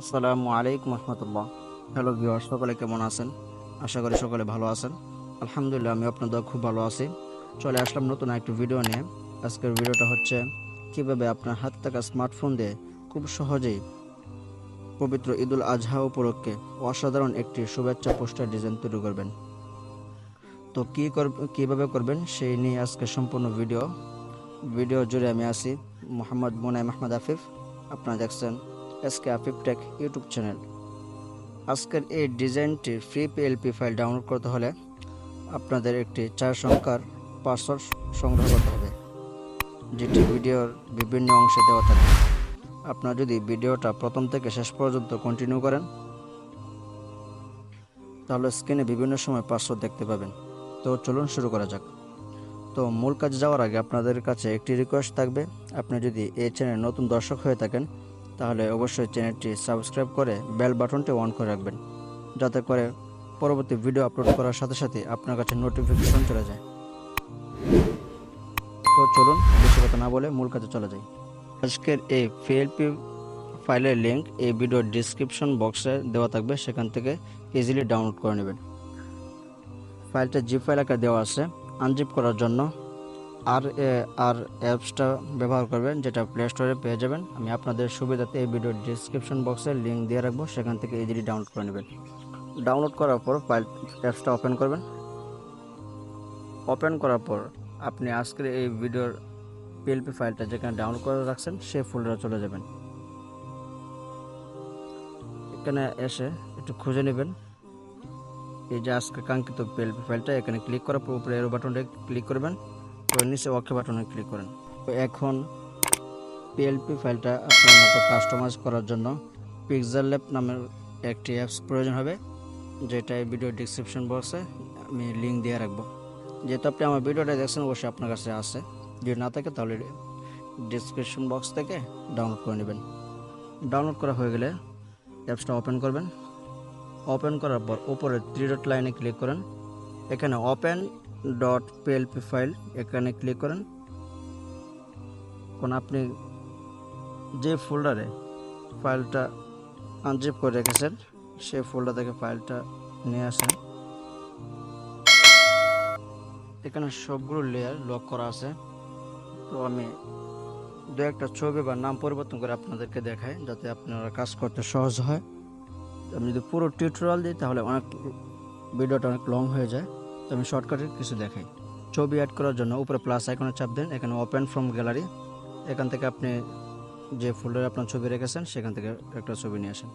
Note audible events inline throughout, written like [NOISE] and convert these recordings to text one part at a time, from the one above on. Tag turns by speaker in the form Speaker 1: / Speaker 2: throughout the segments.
Speaker 1: আসসালামু আলাইকুম রহমতুল্লাহ। Hello viewer সকলে কেমন আছেন? আশা করি সকলে ভালো আছেন। আলহামদুলিল্লাহ আমি আপনাদের খুব ভালো আছি। চলে আসলাম নতুন একটি ভিডিও নিয়ে। আজকের ভিডিওটা হচ্ছে কীভাবে আপনার হাত থাকা স্মার্টফোন দিয়ে খুব সহজেই পবিত্র ঈদুল আজহা উপলক্ষে অসাধারণ একটি শুভেচ্ছা পোস্টার ডিজাইন তৈরি করবেন। তো কী কর, কীভাবে করবেন সেই নিয়ে আজকে সম্পূর্ণ ভিডিও। ভিডিও জুড়ে আমি আছি মোহাম্মদ মুনাইম আহমদ আফিফ আপনারা দেখছেন SK Afif tech YouTube channel. আজকের এই ডিজাইনটির ফ্রি পিএলপি ফাইল ডাউনলোড করতে হলে আপনাদের একটি চার সংখ্যার পাসওয়ার্ড সংগ্রহ করতে হবে, যেটি ভিডিওর বিভিন্ন অংশে দেওয়া থাকে। আপনারা যদি ভিডিওটা প্রথম থেকে শেষ পর্যন্ত কন্টিনিউ করেন, তাহলে স্ক্রিনে বিভিন্ন সময় পাসওয়ার্ড দেখতে পাবেন। তো চলুন শুরু করা যাক। তো মূল কাজে যাওয়ার আগে আপনাদের কাছে একটি রিকোয়েস্ট থাকবে। আপনি যদি এই চ্যানেলে নতুন দর্শক হয়ে থাকেন তাহলে অবশ্যই চ্যানেলটি সাবস্ক্রাইব করে বেল বাটনটি অন করে রাখবেন, যাতে করে পরবর্তী ভিডিও আপলোড করার সাথে সাথে আপনার কাছে নোটিফিকেশন চলে যায়। তো চলুন, বেশি কথা না বলে মূল কাজে চলে যাই। আজকের এই পিএলপি ফাইলের লিঙ্ক এই ভিডিওর ডিসক্রিপশন বক্সে দেওয়া থাকবে, সেখান থেকে ইজিলি ডাউনলোড করে নেবেন। ফাইলটা জিপ ফাইল আকারে দেওয়া আছে আনজিপ করার জন্য আর, এ, আর অ্যাপসটা ব্যবহার করবেন, যেটা প্লে স্টোরে পেয়ে যাবেন। আমি আপনাদের সুবিধাতে এই ভিডিওর ডিসক্রিপশন বক্সে লিঙ্ক দিয়ে রাখব, সেখান থেকে ইজিলি ডাউনলোড করে নেবেন। ডাউনলোড করার পর ফাইল অ্যাপসটা ওপেন করবেন। ওপেন করার পর আপনি আজকের এই ভিডিওর পিএলপি ফাইলটা যেখানে ডাউনলোড করে রাখছেন, সেই ফোল্ডারে চলে যাবেন। এখানে এসে একটু খুঁজে নেবেন। এই যে আজকে কাঙ্ক্ষিত পিএলপি ফাইলটা এখানে ক্লিক করার পর উপরে এরো বাটনটা ক্লিক করবেন। তো নিচে ওকে বাটনে ক্লিক করেন। তো এখন পিএলপি ফাইলটা আপনার মতো কাস্টমাইজ করার জন্য পিক্সেল ল্যাব নামের একটি অ্যাপস প্রয়োজন হবে, যেটা এই ভিডিও ডিসক্রিপশন বক্সে আমি লিঙ্ক দিয়ে রাখব। যেহেতু আপনি আমার ভিডিওটা দেখছেন, অবশ্যই আপনার কাছে আছে। যদি না থাকে, তাহলে ডিসক্রিপশন বক্স থেকে ডাউনলোড করে নেবেন। ডাউনলোড করা হয়ে গেলে অ্যাপসটা ওপেন করবেন। ওপেন করার পর উপরে থ্রি ডট লাইনে ক্লিক করেন। এখানে ওপেন ডট পিএলপি ফাইল এখানে ক্লিক করেন। কোন আপনি যে ফোল্ডারে ফাইলটা আনজিপ করে রেখেছেন, সেই ফোল্ডার থেকে ফাইলটা নিয়ে আসেন। এখানে সবগুলো লেয়ার লক করা আছে। তো আমি দু একটা ছবি বা নাম পরিবর্তন করে আপনাদেরকে দেখাই, যাতে আপনারা কাজ করতে সহজ হয়। আমি যদি পুরো টিউটোরিয়াল দিই, তাহলে অনেক ভিডিওটা অনেক লং হয়ে যায়। তো আমি শর্টকাটের কিছু দেখাই। ছবি অ্যাড করার জন্য উপরে প্লাস আইকনে চাপ দেন, এখানে ওপেন ফ্রম গ্যালারি এখান থেকে আপনি যে ফোল্ডারে আপনার ছবি রেখেছেন, সেখান থেকে একটা ছবি নিয়ে আসেন।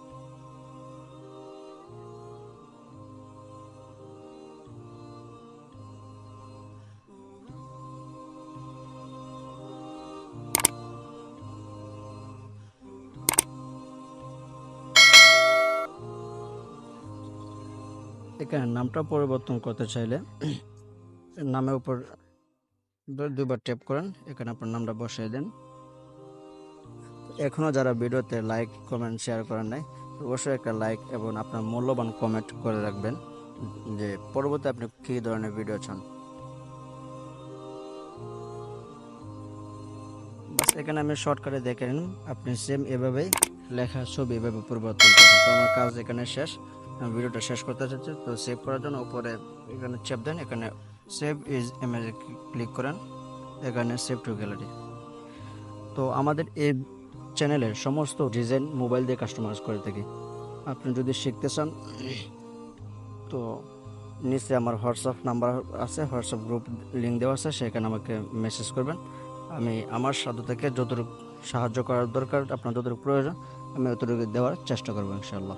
Speaker 1: এখানে নামটা পরিবর্তন করতে চাইলে [CLEARS THROAT] নামের উপর দুবার ট্যাপ করেন, এখানে আপনার নামটা বসিয়ে দেন। এখনও যারা ভিডিওতে লাইক কমেন্ট শেয়ার করেন নাই, অবশ্যই একটা লাইক এবং আপনার মূল্যবান কমেন্ট করে রাখবেন যে পরবর্তী আপনি কী ধরনের ভিডিও চান। এখানে আমি শর্টকাটে দেখে নিন, আপনি সেম এভাবেই লেখা ছবি এভাবে পরিবর্তন করবেন তো আমার কাজ এখানে শেষ। ভিডিওটা শেষ করতে চাচ্ছি। তো সেভ করার জন্য উপরে এখানে চেপ দেন, এখানে সেভ ইজ ইমেজে ক্লিক করেন, এখানে সেভ টু গ্যালারি তো আমাদের এই চ্যানেলের সমস্ত ডিজাইন মোবাইল দিয়ে কাস্টমাইজ করে থাকি। আপনি যদি শিখতে চান, তো নিচে আমার হোয়াটসঅ্যাপ নাম্বার আছে, হোয়াটসঅ্যাপ গ্রুপ লিঙ্ক দেওয়া আছে, সেখানে আমাকে মেসেজ করবেন। আমি আমার সাধ্য থেকে যতটুকু সাহায্য করার দরকার, আপনার যতটুকু প্রয়োজন, আমি অতটুকু দেওয়ার চেষ্টা করব, ইনশাআল্লাহ।